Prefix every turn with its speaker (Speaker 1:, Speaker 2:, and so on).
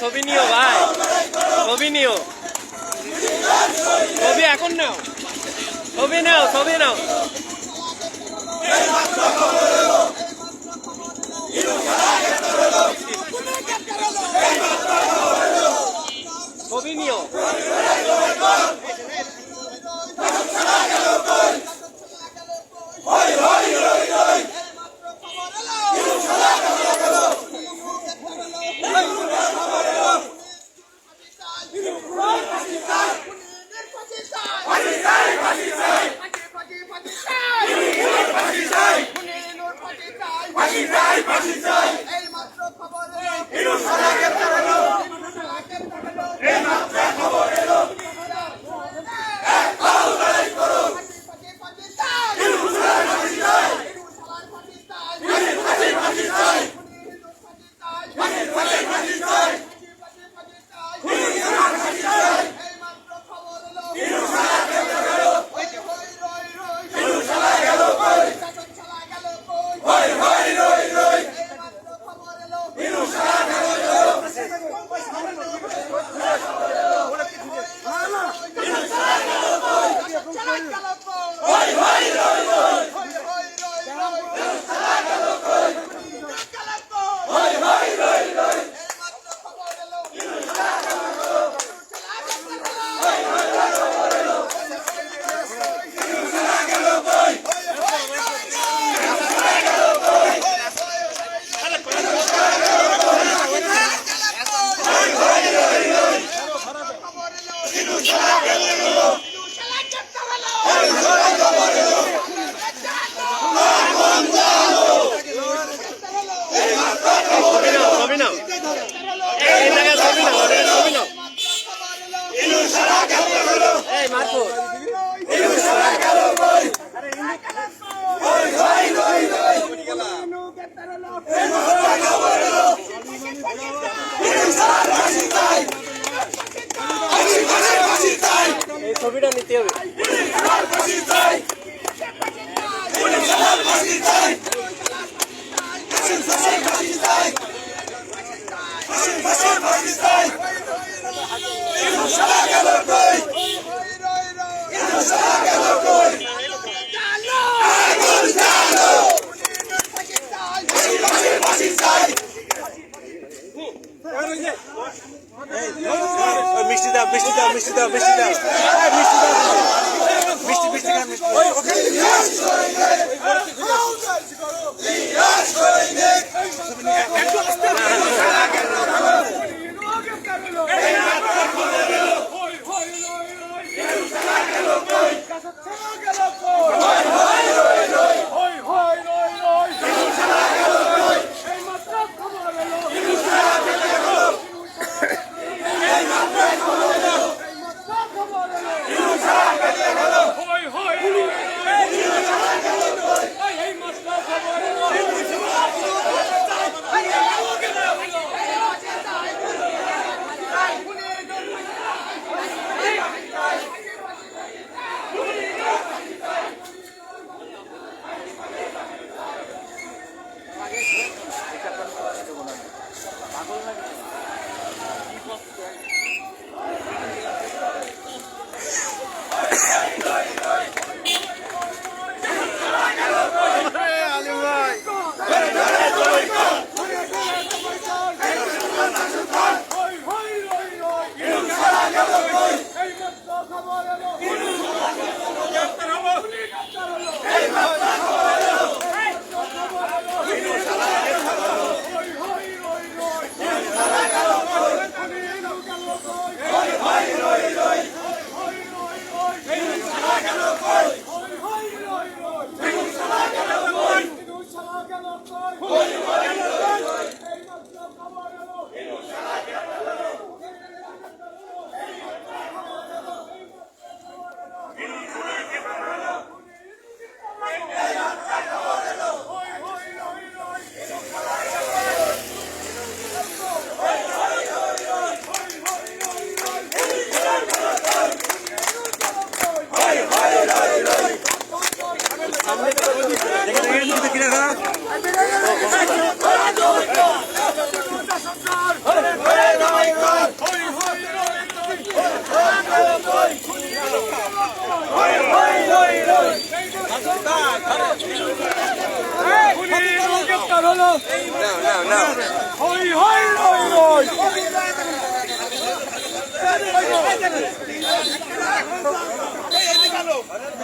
Speaker 1: ছবি নিও ভাই। ছবি নিও। ছবি এখন নাও। ছবি নাও ছবি নাও।
Speaker 2: হই হই হই হই চালা গেল কই চালা কই হই হই হই এইমাত্র খবর এলো চালা গেল খবর এলো চালা গেল হলো
Speaker 1: ছবি নাও ছবি নাও এই জায়গায় ছবি নাও এই ছবি নাও ছবিটা নিতে হবে।
Speaker 3: মিষ্টি দাও মিষ্টি দাও মিষ্টি দাও মিষ্টি দাও মিষ্টি দাও মিষ্টি মিষ্টি খান মিষ্টি no, no.
Speaker 2: No, no,
Speaker 3: no. Hoi,
Speaker 1: hoi, hoi, hoi. Hey,
Speaker 2: hey, hey, hey, hey, hey, hey, hey, hey, hey, hey, hey,